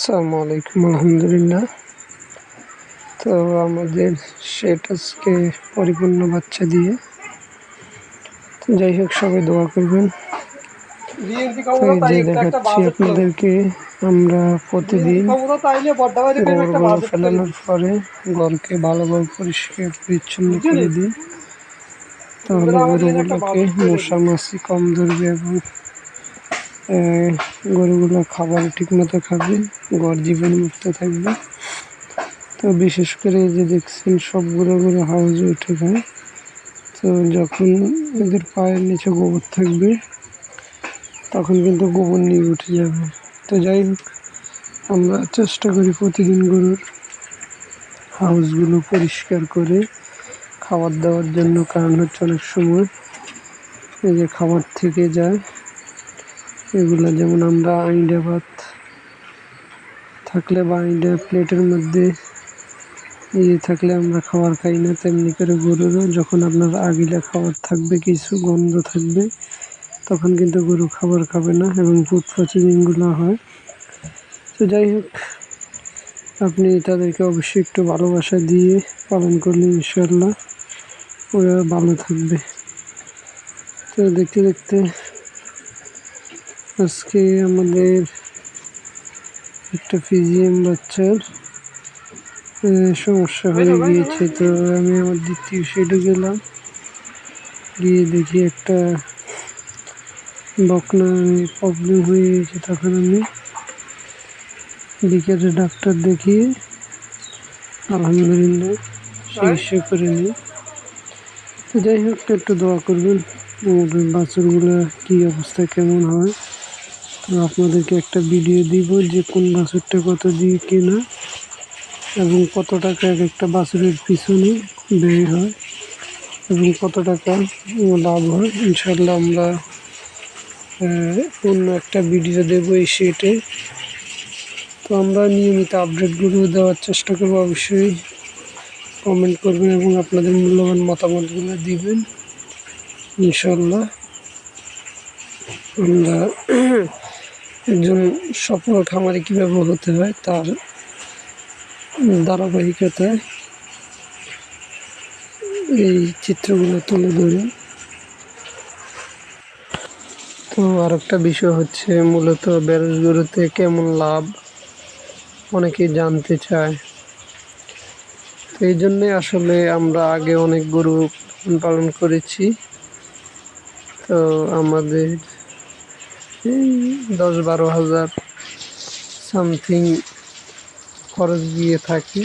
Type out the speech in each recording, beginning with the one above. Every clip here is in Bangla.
আসসালামু আলাইকুম, আলহামদুলিল্লাহ। তো আমাদের সেট আজকে পরিপূর্ণ বাচ্চা দিয়ে। যাই হোক, সবাই দোয়া করবেন। যে দেখাচ্ছি আপনাদেরকে, আমরা প্রতিদিন গরুগুলো ফেলানোর পরে গরুকে ভালোভাবে পরিষ্কার, পরিচ্ছন্ন করে দিই। তাহলে গরুগুলোকে মশা মাছি কম ধরবে এবং গরুগুলো খাবার ঠিক মতো খাবে, গড় জীবন মুক্ত থাকবে। তো বিশেষ করে যে দেখছেন সব গরুগুলো হাউজে উঠে যায়। তো যখন এদের পায়ের নিচে গোবর থাকবে, তখন কিন্তু গোবর নিয়ে উঠে যাবে। তো যাই হোক, আমরা চেষ্টা করি প্রতিদিন গরুর হাউসগুলো পরিষ্কার করে খাবার দেওয়ার জন্য, কারণ হচ্ছে অনেক সময় এই যে খাবার থেকে যায় এগুলো যেমন আমরা আইডা ভাত থাকলে বা আইডা প্লেটের মধ্যে ইয়ে থাকলে আমরা খাবার খাই না, তেমনি করে গরুরও যখন আপনার আগিলা খাবার থাকবে, কিছু গন্ধ থাকবে, তখন কিন্তু গরু খাবার খাবে না এবং ফুড প্রসেসিংগুলো হয়। তো যাই হোক, আপনি তাদেরকে অবশ্যই একটু ভালোবাসা দিয়ে পালন করলে ইনশাল্লাহ ওরা ভালো থাকবে। তো দেখতে দেখতে আজকে আমাদের একটা ফিজিএম বাচ্চার সমস্যা হয়ে গিয়েছে। তো আমি আমার দ্বিতীয় শেডে গেলাম। গিয়ে দেখি একটা বকনা প্রবলেম হয়ে গেছে তখন আমি বিকেলে ডাক্তার দেখিয়ে আলহামদুলিল্লাহ চিকিৎসা করে নিই। তো যাই হোক, একটু দোয়া করবেন বাছুরগুলো কী অবস্থা, কেমন হয়। আপনাদেরকে একটা ভিডিও দিব যে কোন বাছুরটা কত দিয়ে কেনা এবং কত টাকা এক একটা বাছুরের পিছনে ব্যয় হয় এবং কত টাকা লাভ হয়। ইনশাল্লাহ আমরা অন্য একটা ভিডিও দেবো এই সেটে তো আমরা নিয়মিত আপডেটগুলো দেওয়ার চেষ্টা করব অবশ্যই। কমেন্ট করবেন এবং আপনাদের মূল্যবান মতামতগুলো দিবেন। ইনশাল্লাহ আমরা একজন সফল খামারি কীভাবে হতে হয় তার ধারাবাহিকতায় এই চিত্রগুলো তুলে ধরি তো আর একটা বিষয় হচ্ছে মূলত বেরোজগুলোতে কেমন লাভ অনেকেই জানতে চায়। তো এই জন্যে আসলে আমরা আগে অনেক গরু পালন করেছি। তো আমাদের এই দশ বারো হাজার সামথিং খরচ দিয়ে থাকি।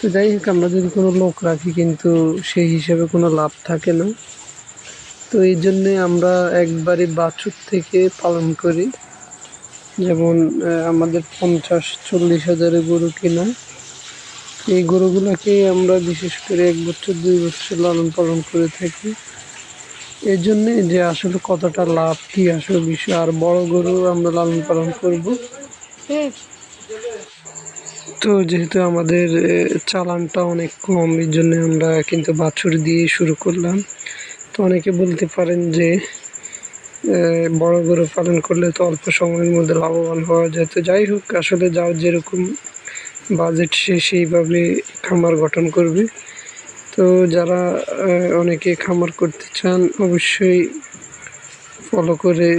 তো যাই হোক, আমরা যদি কোনো লোক রাখি কিন্তু সেই হিসেবে কোনো লাভ থাকে না। তো এই জন্যে আমরা একবারে বাছুর থেকে পালন করি। যেমন আমাদের পঞ্চাশ চল্লিশ হাজারে গরু কিনা। এই গরুগুলোকে আমরা বিশেষ করে এক বছর, দুই বছর লালন পালন করে থাকি। এই জন্যে যে আসলে কতটা লাভ, কি আসলে বিষয়, আর বড় গরু আমরা লালন পালন করব। তো যেহেতু আমাদের চালানটা অনেক কম এই জন্য আমরা কিন্তু বাছুর দিয়ে শুরু করলাম। তো অনেকে বলতে পারেন যে বড় গরু পালন করলে তো অল্প সময়ের মধ্যে লাভবান হওয়া যায়। তো যাই হোক, আসলে যার যেরকম বাজেট, সে সেইভাবে খামার গঠন করবে। তো যারা অনেকে খামার করতে চান, অবশ্যই ফলো করে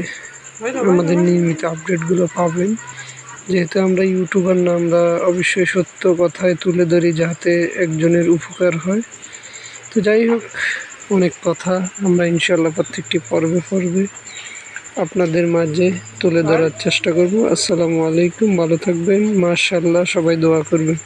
আমাদের নিয়মিত আপডেটগুলো পাবেন। যেহেতু আমরা ইউটিউবার না, আমরা অবশ্যই সত্য কথায় তুলে ধরি যাতে একজনের উপকার হয়। তো যাই হোক, অনেক কথা আমরা ইনশাল্লাহ প্রত্যেকটি পর্বে পর্বে আপনাদের মাঝে তুলে ধরার চেষ্টা করব। আসসালামু আলাইকুম, ভালো থাকবেন। মাশাল্লাহ সবাই দোয়া করবেন।